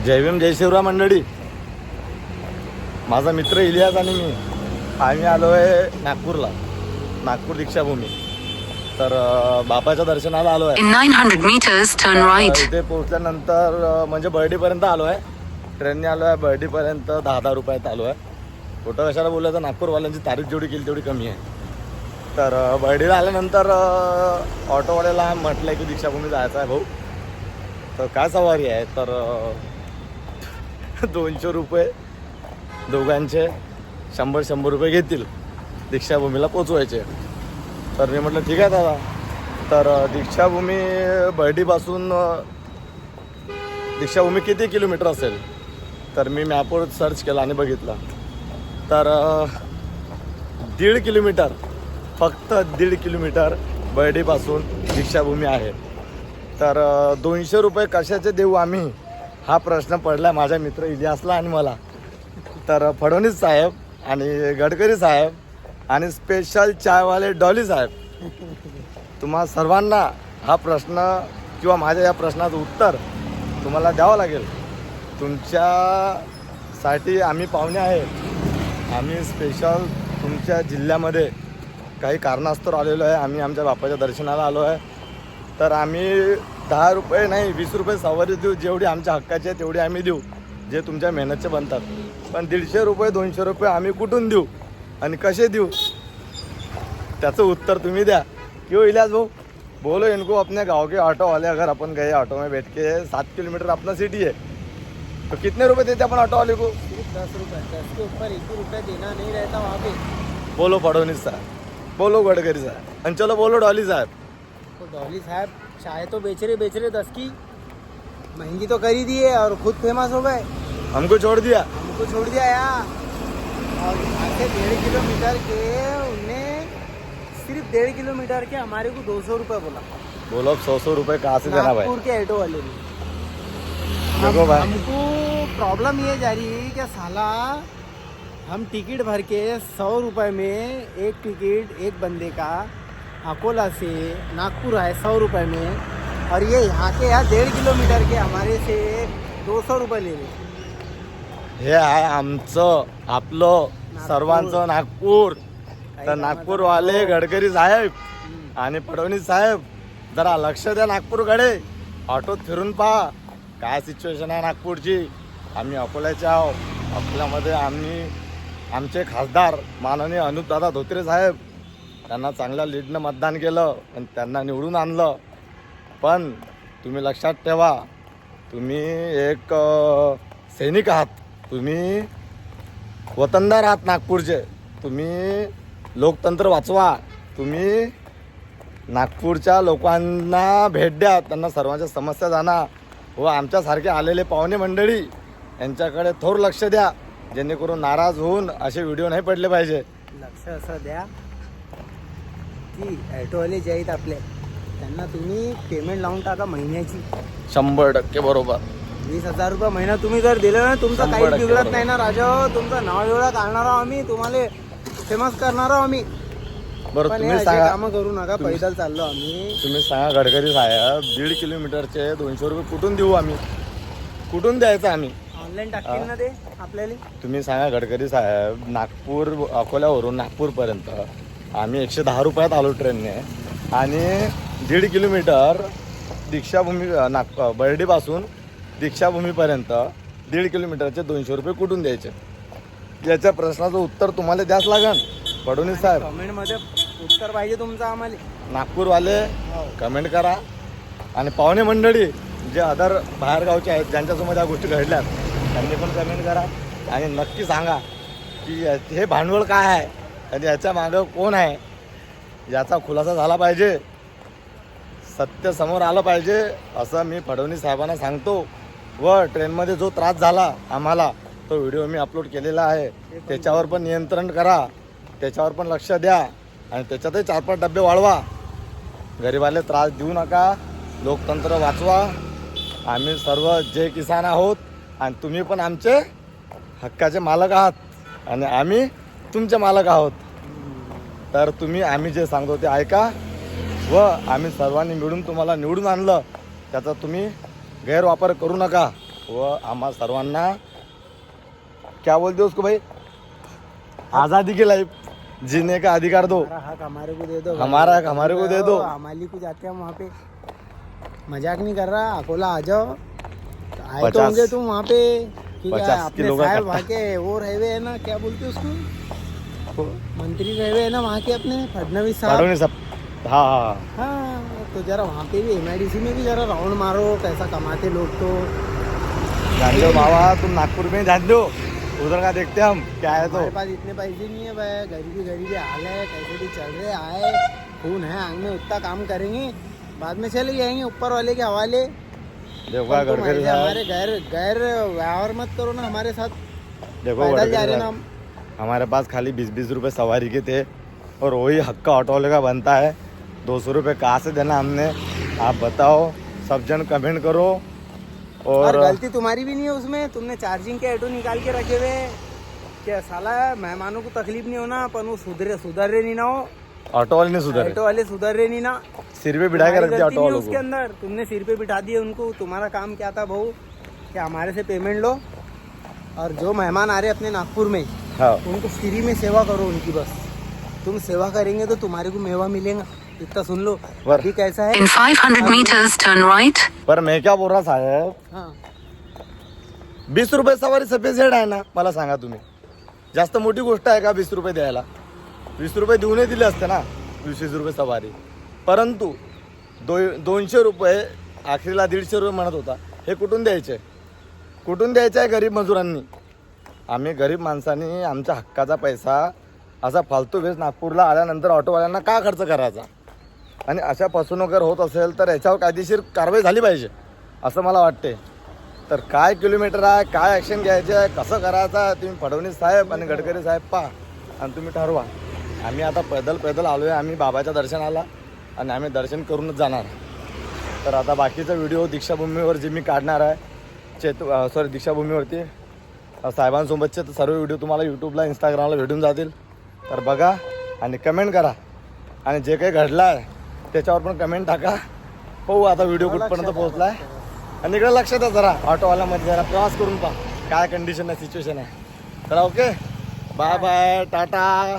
जय भीम जय शिवराय मंडळी. माझा मित्र इलियास आणि मी आम्ही आलो आहे नागपूरला. नागपूर दीक्षाभूमी. तर अं, बाबाच्या दर्शनाला आलो आहे In 900 meters, turn right. इथे पोहोचल्यानंतर म्हणजे बर्डीपर्यंत आलो आहे ट्रेनने आलो आहे बर्डीपर्यंत दहा दहा रुपयात आलो आहे कुठं कशाला बोलायचं नागपूरवाल्यांची तारीख जेवढी केली तेवढी कमी आहे. तर बर्डीला आल्यानंतर ऑटोवाल्याला म्हटलं की दीक्षाभूमी जायचं आहे भाऊ. तर काय सवारी आहे? तर दोनशे रुपये दोघांचे. शंभर शंभर रुपये घेतील. दीक्षाभूमीला पोचवायचे. तर मी म्हटलं ठीक आहे दादा. तर दीक्षाभूमी बर्डीपासून दीक्षाभूमी किती किलोमीटर असेल? तर मी मॅपवर सर्च केला आणि बघितलं. तर दीड किलोमीटर फक्त दीड किलोमीटर बर्डीपासून दीक्षाभूमी आहे. तर दोनशे रुपये कशाचे देऊ आम्ही? हा प्रश्न पडला माझ्या मित्र इलियासला आणि मला. तर फडणवीस साहेब आणि गडकरी साहेब आणि स्पेशल चायवाले डॉली साहेब. तुम्हा सर्वांना हा प्रश्न किंवा माझ्या या प्रश्नाचं उत्तर तुम्हाला द्यावं लागेल. तुमच्यासाठी आम्ही पाहुणे आहे आम्ही स्पेशल तुमच्या जिल्ह्यामध्ये काही कारणास्तव आलेलो आहे. आम्ही आमच्या बापाच्या दर्शनाला आलो आहे. तर आम्ही दहा रुपये नाही वीस रुपये सवारी देऊ जेवढी आमच्या हक्काची आहे तेवढी आम्ही देऊ जे तुमच्या मेहनतचे बनतात. पण दीडशे रुपये दोनशे रुपये आम्ही कुठून देऊ आणि कसे देऊ? त्याचं उत्तर तुम्ही द्या. क्यों इलाज भाऊ. बोलो इनको अपने गांव के ऑटो वाले अगर अपन गए ऑटो में बैठ के सात किलोमीटर अपना सिटी है। तो कितने रुपए देते अपन ऑटो वाले को? दस रुपये दस के ऊपर एक रुपया देना नहीं रहता वहाँ पे। बोलो फडणवीस साहब। बोलो गडकरी साहब। आणि चलो बोलो डॉली साहब। तो डॉली साहब चाय तो बेच रहे बेच रहे दस की। महँगी तो कर ही दी है और खुद फ़ेमस हो गए। हमको छोड़ दिया। हमको छोड़ दिया यार। और यहाँ से डेढ़ किलोमीटर के उनने सिर्फ़ डेढ़ किलोमीटर के हमारे को दो सौ रुपये बोला। बोलो सौ सौ रुपये कहाँ से देना भाई? के ऑटो वाले ने। देखो भाई। हमको प्रॉब्लम ये जा रही है कि साला हम टिकट भर के सौ रुपए में एक टिकट एक बंदे का अकोला से नागपुर है सौ रुपए में। और ये यहाँ के यहाँ डेढ़ किलोमीटर के हमारे से दो सौ रुपये ले रहे हे। आहे आमचं आपलं सर्वांचं नागपूर। तर नागपूरवाले गडकरी साहेब. आणि फडणवीस साहेब जरा लक्ष द्या नागपूरकडे. ऑटोत फिरून पहा काय सिच्युएशन आहे नागपूरची. आम्ही अकोल्याचे आहो अकोल्यामध्ये आम्ही आमचे खासदार माननीय अनुपदादा धोत्रे साहेब त्यांना चांगल्या लीडनं मतदान केलं आणि त्यांना निवडून आणलं. पण तुम्ही लक्षात ठेवा तुम्ही एक सैनिक आहात. तुम्ही वतनदार आहात नागपूरचे. तुम्ही लोकतंत्र वाचवा. तुम्ही नागपूरच्या लोकांना भेट द्या. त्यांना सर्वांच्या समस्या जाणा. व आमच्यासारखे आलेले पाहुणे मंडळी यांच्याकडे थोर लक्ष द्या. जेणेकरून नाराज होऊन असे व्हिडिओ नाही पडले पाहिजे. लक्ष असं द्या. की ॲटोवाले जे आहेत आपले त्यांना तुम्ही पेमेंट लावून टाका महिन्याची. शंभर टक्के बरोबर. वीस हजार रुपये महिना तुम्ही जर दिलं ना तुमचं शंभर काही टक्के बिघडत. नाही ना राजा. तुमचं नाव एवढं काढणार आहोत आम्ही तुम्हाला फेमस करणार आहोत आम्ही. बरं पण हे तुम्ही असे सांगा कामं करू नका पैदल चाललो आम्ही. तुम्ही सांगा गडकरी साहेब दीड किलोमीटरचे दोनशे रुपये कुठून देऊ आम्ही? कुठून द्यायचं आम्ही? ऑनलाईन टाकतील ना ते आपल्याला? तुम्ही सांगा गडकरी साहेब नागपूर अकोल्यावरून नागपूरपर्यंत. आम्ही एकशे दहा रुपयात आलो ट्रेनने. आणि दीड किलोमीटर दीक्षाभूमी नाग बर्डीपासून दीक्षाभूमीपर्यंत दीड किलोमीटरचे दोनशे रुपये कुठून द्यायचे? याच्या प्रश्नाचं उत्तर तुम्हाला द्याच लागन. फडणवीस साहेब. कमेंटमध्ये उत्तर पाहिजे तुमचं आम्हाला. नागपूरवाले कमेंट करा. आणि पाहुणे मंडळी जे अदर बाहेरगावचे आहेत ज्यांच्यासमोर या गोष्टी घडल्यात त्यांनी पण कमेंट करा. आणि नक्की सांगा की हे भांडवल काय आहे? आणि याच्या मागं कोण आहे? याचा खुलासा झाला पाहिजे. सत्य समोर आलं पाहिजे असं मी फडणवीस साहेबांना सांगतो. व ट्रेनमध्ये जो त्रास झाला आम्हाला तो व्हिडिओ मी अपलोड केलेला आहे. त्याच्यावर पण नियंत्रण करा. त्याच्यावर पण लक्ष द्या. आणि त्याच्यातही चार पाच डबे वाढवा. गरिबाले त्रास देऊ नका. लोकतंत्र वाचवा. आम्ही सर्व जे किसान आहोत आणि तुम्ही पण आमचे हक्काचे मालक आहात. आणि आम्ही तुमचे मालक आहोत. तर तुम्ही आम्ही जे सांगतो ते ऐका व आम्ही सर्वांनी मिळून तुम्हाला निवडून आणलं. त्याचा तुम्ही गैरवापर करू नका व आम्हा सर्वांना क्या बोलते उसको भाई? आज़ादी की लाइफ जीने का अधिकार दो. हमारा हक हमारे को दे दो हमारा हक हमारे को दे दो। हमारी को जाते हैं वहाँ पे. मजाक नहीं कर रहा अकोला आ जाओ. आए तो होंगे तुम वहाँ पे. है पचास किलो। वहाँ के वो रहे हुए है ना क्या बोलते उसको? मंत्री रहे हुए ना वहाँ के अपने फडनवीस साहब। सब हाँ हाँ हाँ। तो जरा वहाँ पे भी एम में भी जरा राउंड मारो कैसा कमाते लोग तो। जान दो बाबा तुम नागपुर में जान दो उधर का देखते हम क्या है तो। हमारे पास इतने पैसे नहीं है भाई गरीबी गरीबी हाल है कैसे भी चल रहे आए खून है आंग में उतना काम करेंगे बाद में चले जाएँगे ऊपर वाले के हवाले। देखो हमारे गैर गैर व्यवहार मत करो ना हमारे साथ। देखो जा रहे ना हम। हमारे पास खाली बीस बीस रुपए सवारी के थे और वही हक्का ऑटो वाले का बनता है। दो सौ रुपये कहाँ से देना हमने? आप बताओ सब जन कमेंट करो और और गलती तुम्हारी भी नहीं है उसमें। तुमने चार्जिंग के ऑटो निकाल के रखे हुए। क्या साला मेहमानों को तकलीफ़ नहीं होना अपन वो सुधरे सुधर रहे नहीं ना हो। ऑटो वाले नहीं सुधरे। ऑटो वाले सुधर रहे नहीं ना। सिर पे बिठा के रख दिया ऑटो वालों उसके अंदर। तुमने सिर पे बिठा दिए उनको। तुम्हारा काम क्या था भाऊ क्या हमारे से पेमेंट लो? और जो मेहमान आ रहे अपने नागपुर में हाँ। उनको फ्री में सेवा करो उनकी बस। तुम सेवा करेंगे तो तुम्हारे को मेवा मिलेगा। इतना सुन लो। वर। अभी कैसा है? In 500 meters, turn right. पर मैं क्या बोल रहा साहेब? हाँ। वीस रुपये सवारी सफिशियंट आहे ना मला सांगा तुम्ही. जास्त मोठी गोष्ट आहे का वीस रुपये द्यायला? वीस रुपये देऊनही दिले असते ना वीस वीस रुपये सवारी. परंतु दो दोनशे रुपये आखरीला दीडशे रुपये म्हणत होता. हे कुठून द्यायचे? कुठून द्यायचं आहे गरीब मजुरांनी? आम्ही गरीब माणसांनी आमच्या हक्काचा पैसा असा फालतू वेस्ट नागपूरला आल्यानंतर ऑटोवाल्यांना का खर्च करायचा? आणि अशा फसवणूक जर होत असेल तर याच्यावर कायदेशीर कारवाई झाली पाहिजे असं मला वाटते. तर काय किलोमीटर आहे काय ॲक्शन घ्यायचे आहे कसं करायचं आहे तुम्ही फडणवीस साहेब आणि गडकरी साहेब पहा आणि तुम्ही ठरवा. आम्ही आता पैदल पैदल आलो आहे आम्ही बाबाच्या दर्शनाला आणि आम्ही दर्शन करूनच जाणार. तर आता बाकीचा व्हिडिओ दीक्षाभूमीवर जे मी काढणार आहे चेत सॉरी दीक्षाभूमीवरती साहेबांसोबतचे तर सर्व व्हिडिओ तुम्हाला यूट्यूबला इंस्टाग्रामला भेटून जातील. तर बघा आणि कमेंट करा. आणि जे काही घडलं आहे त्याच्यावर पण कमेंट टाका. पाहू आता व्हिडिओ कुठपर्यंत पोहोचला आहे आणि इकडे लक्षात द्या जरा. ऑटोवाल्यामध्ये जरा प्रवास करून पहा. काय कंडिशन आहे सिच्युएशन आहे. तर ओके बाय बाय टाटा.